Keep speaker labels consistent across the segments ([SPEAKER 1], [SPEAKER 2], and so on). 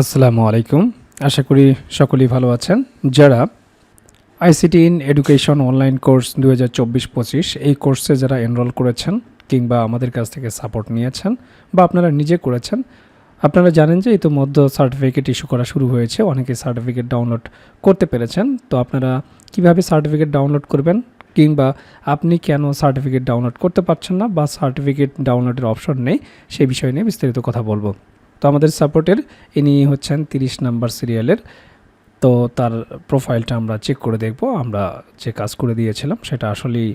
[SPEAKER 1] আসসালামু আলাইকুম। আশা করি সকলেই ভালো আছেন। যারা ICT in education online course দু হাজার চব্বিশ পঁচিশ, এই কোর্সে যারা এনরোল করেছেন কিংবা আমাদের কাছ থেকে সাপোর্ট নিয়েছেন বা আপনারা নিজে করেছেন, আপনারা জানেন যে ইতিমধ্যে সার্টিফিকেট ইস্যু করা শুরু হয়েছে। অনেকে সার্টিফিকেট ডাউনলোড করতে পেরেছেন। তো আপনারা কীভাবে সার্টিফিকেট ডাউনলোড করবেন কিংবা আপনি কেন সার্টিফিকেট ডাউনলোড করতে পারছেন না বা সার্টিফিকেট ডাউনলোডের অপশন নেই, সেই বিষয় নিয়ে বিস্তারিত কথা বলব। তো আমাদের সাপোর্টের ইনি হচ্ছেন তিরিশ নাম্বার সিরিয়ালের। তো তার প্রোফাইলটা আমরা চেক করে দেখব, আমরা যে কাজ করে দিয়েছিলাম সেটা আসলেই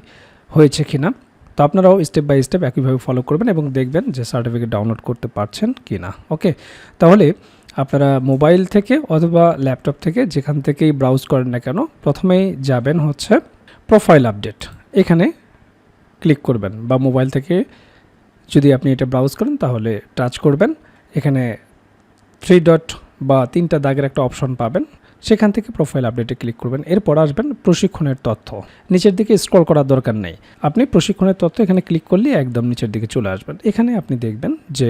[SPEAKER 1] হয়েছে কি না তো আপনারাও স্টেপ বাই স্টেপ একইভাবে ফলো করবেন এবং দেখবেন যে সার্টিফিকেট ডাউনলোড করতে পারছেন কি না ওকে তাহলে আপনারা মোবাইল থেকে অথবা ল্যাপটপ থেকে যেখান থেকেই ব্রাউজ করেন না কেন, প্রথমেই যাবেন হচ্ছে প্রোফাইল আপডেট এখানে ক্লিক করবেন বা মোবাইল থেকে যদি আপনি এটা ব্রাউজ করেন তাহলে টাচ করবেন। এখানে থ্রি ডট বা তিনটা দাগের একটা অপশন পাবেন। সেখান থেকে প্রোফাইল আপডেটে ক্লিক করবেন। এরপর আসবেন প্রশিক্ষণের তথ্য। নিচের দিকে স্ক্রল করার দরকার নেই। আপনি প্রশিক্ষণের তথ্য এখানে ক্লিক করলে একদম নিচের দিকে চলে আসবেন। এখানে আপনি দেখবেন যে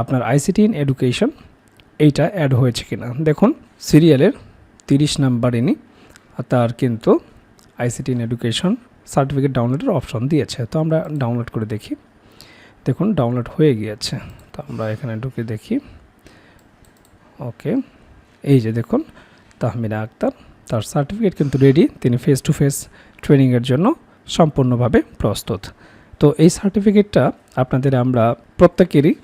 [SPEAKER 1] আপনার আইসিটি ইন এডুকেশন এইটা অ্যাড হয়েছে কিনা। দেখুন সিরিয়ালের তিরিশ নাম্বার ইনি তার কিন্তু আইসিটি ইন এডুকেশন সার্টিফিকেট ডাউনলোডের অপশন দিয়েছে। তো আমরা ডাউনলোড করে দেখি। দেখুন ডাউনলোড হয়ে গিয়েছে। তো আমরা এখানে ঢুকে দেখি। ওকে, এই যে দেখুন, তাহমিনা আক্তার, তার সার্টিফিকেট কিন্তু রেডি তিনি ফেস টু ফেস ট্রেনিংয়ের জন্য সম্পূর্ণভাবে প্রস্তুত। তো এই সার্টিফিকেটটা আপনাদের আমরা প্রত্যেকেরই,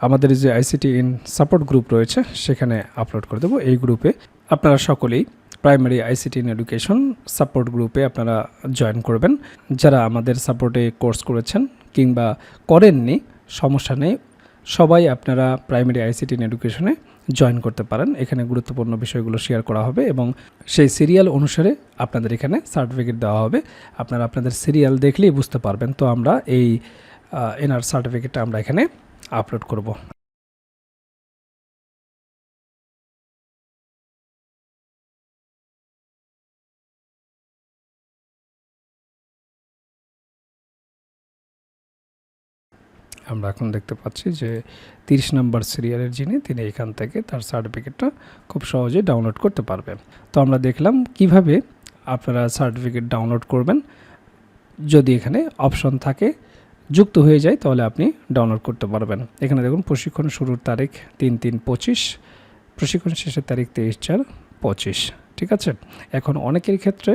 [SPEAKER 1] আমাদের যে আইসিটি ইন সাপোর্ট গ্রুপ রয়েছে, সেখানে আপলোড করে দেবো। এই গ্রুপে আপনারা সকলেই primary ICT in education support গ্রুপে আপনারা জয়েন করবেন। যারা আমাদের সাপোর্টে কোর্স করেছেন কিংবা করেননি সমস্যা নেই। সবাই আপনারা প্রাইমারি আইসিটি ইন এডুকেশনে জয়েন করতে পারেন। এখানে গুরুত্বপূর্ণ বিষয়গুলো শেয়ার করা হবে এবং সেই সিরিয়াল অনুসারে আপনাদের এখানে সার্টিফিকেট দেওয়া হবে। আপনারা আপনাদের সিরিয়াল দেখলেই বুঝতে পারবেন। তো আমরা এই এনআর সার্টিফিকেটটা আমরা এখানে আপলোড করব। আমরা এখন দেখতে পাচ্ছি যে তিরিশ নম্বর সিরিয়ালের যিনি, তিনি এখান থেকে তার সার্টিফিকেটটা খুব সহজে ডাউনলোড করতে পারবেন তো আমরা দেখলাম কীভাবে আপনারা সার্টিফিকেট ডাউনলোড করবেন। যদি এখানে অপশন থাকে, যুক্ত হয়ে যায়, তাহলে আপনি ডাউনলোড করতে পারবেন। এখানে দেখুন, প্রশিক্ষণ শুরুর তারিখ তিন তিন পঁচিশ, প্রশিক্ষণ শেষের তারিখ তেইশ চার পঁচিশ, ঠিক আছে? এখন অনেকের ক্ষেত্রে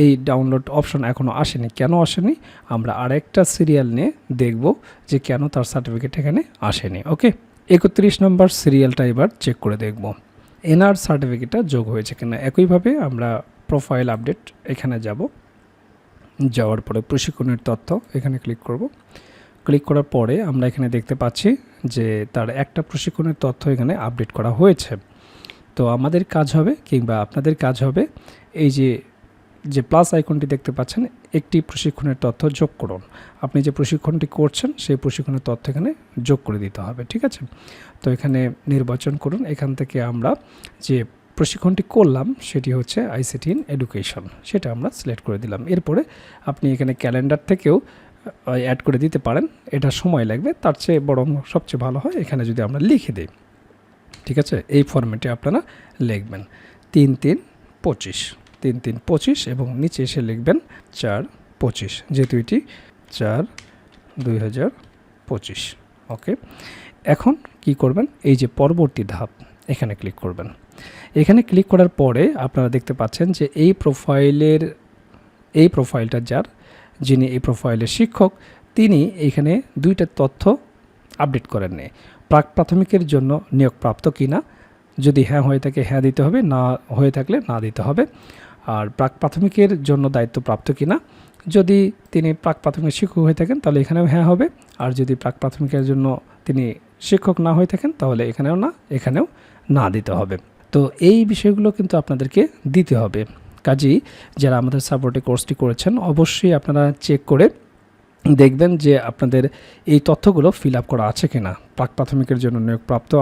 [SPEAKER 1] এই ডাউনলোড অপশন এখনও আসেনি। কেন আসেনি? আমরা আরেকটা সিরিয়াল নিয়ে দেখব যে কেন তার সার্টিফিকেট এখানে আসেনি। ওকে একত্রিশ নম্বর সিরিয়ালটা এবার চেক করে দেখব। এনআর সার্টিফিকেটটা যোগ হয়েছে কিনা? একইভাবে আমরা প্রোফাইল আপডেট এখানে যাব। যাওয়ার পরে প্রশিক্ষণের তথ্য এখানে ক্লিক করব। ক্লিক করার পরে আমরা এখানে দেখতে পাচ্ছি যে তার একটা প্রশিক্ষণের তথ্য এখানে আপডেট করা হয়েছে। তো আমাদের কাজ হবে কিংবা আপনাদের কাজ হবে এই যে যে প্লাস আইকনটি দেখতে পাচ্ছেন, একটি প্রশিক্ষণের তথ্য যোগ করুন। আপনি যে প্রশিক্ষণটি করছেন, সেই প্রশিক্ষণের তথ্য এখানে যোগ করে দিতে হবে, ঠিক আছে? তো এখানে নির্বাচন করুন। এখান থেকে আমরা যে প্রশিক্ষণটি করলাম, সেটি হচ্ছে আইসিটি ইন এডুকেশন সেটা আমরা সিলেক্ট করে দিলাম। এরপরে আপনি এখানে ক্যালেন্ডার থেকেও অ্যাড করে দিতে পারেন। এটা সময় লাগবে, তার চেয়ে বরং সবচেয়ে ভালো হয় এখানে যদি আমরা লিখে দিই, ঠিক আছে? এই ফর্মেটে আপনারা লিখবেন। তিন তিন পঁচিশ। তিন তিন পঁচিশ এবং নিচে এসে লিখবেন চার পঁচিশ, যেহেতু এটি চার দুই হাজার পঁচিশ। ওকে? এখন কি করবেন? এই যে পরবর্তী ধাপ, এখানে ক্লিক করবেন। এখানে ক্লিক করার পরে আপনারা দেখতে পাচ্ছেন যে এই প্রোফাইলের, এই প্রোফাইলটা যার, যিনি এই প্রোফাইলের শিক্ষক, তিনি এখানে দুইটা তথ্য আপডেট করেননি প্রাক প্রাথমিকের জন্য নিয়োগপ্রাপ্ত কিনা, যদি হ্যাঁ হয়ে থাকে হ্যাঁ দিতে হবে, না হয়ে থাকলে না দিতে হবে। আর প্রাক প্রাথমিকের জন্য দায়িত্ব দায়িত্বপ্রাপ্ত কিনা, যদি তিনি প্রাক প্রাথমিক শিক্ষক হয়ে থাকেন, তাহলে এখানেও হ্যাঁ হবে। আর যদি প্রাক প্রাথমিকের জন্য তিনি শিক্ষক না হয়ে থাকেন, তাহলে এখানেও না এখানেও না দিতে হবে। তো এই বিষয়গুলো কিন্তু আপনাদেরকে দিতে হবে। কাজেই যারা আমাদের সাপোর্টে কোর্সটি করেছেন, অবশ্যই আপনারা চেক করে দেখবেন যে আপনাদের এই তথ্যগুলো ফিল আপ করা আছে কিনা। প্রাক প্রাথমিকের জন্য নিয়োগপ্রাপ্ত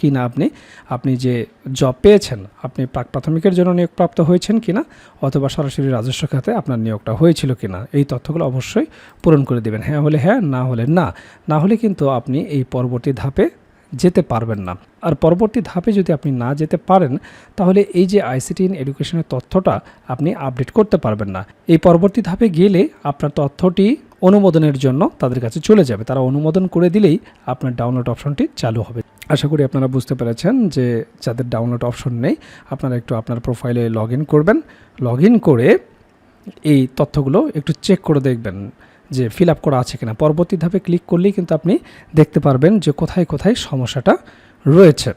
[SPEAKER 1] কিনা আপনি আপনি যে জব পেয়েছেন, আপনি প্রাক প্রাথমিকের জন্য নিয়োগপ্রাপ্ত হয়েছেন কি না অথবা সরাসরি রাজস্ব খাতে আপনার নিয়োগটা হয়েছিল কি না এই তথ্যগুলো অবশ্যই পূরণ করে দেবেন। হ্যাঁ হলে হ্যাঁ না হলে না। না হলে কিন্তু আপনি এই পরবর্তী ধাপে যেতে পারবেন না। আর পরবর্তী ধাপে যদি আপনি না যেতে পারেন, তাহলে এই যে আইসিটি ইন এডুকেশনের তথ্যটা আপনি আপডেট করতে পারবেন না। এই পরবর্তী ধাপে গেলে আপনার তথ্যটি অনুমোদনের জন্য তাদের কাছে চলে যাবে। তারা অনুমোদন করে দিলেই আপনার ডাউনলোড অপশনটি চালু হবে। আশা করি আপনারা বুঝতে পেরেছেন যে যাদের ডাউনলোড অপশন নেই, আপনারা একটু আপনার প্রোফাইলে লগ করবেন। লগ করে এই তথ্যগুলো একটু চেক করে দেখবেন যে ফিল আপ করা আছে কিনা। পরবর্তী ধাপে ক্লিক করলেই কিন্তু আপনি দেখতে পারবেন যে কোথায় কোথায় সমস্যাটা রয়েছে।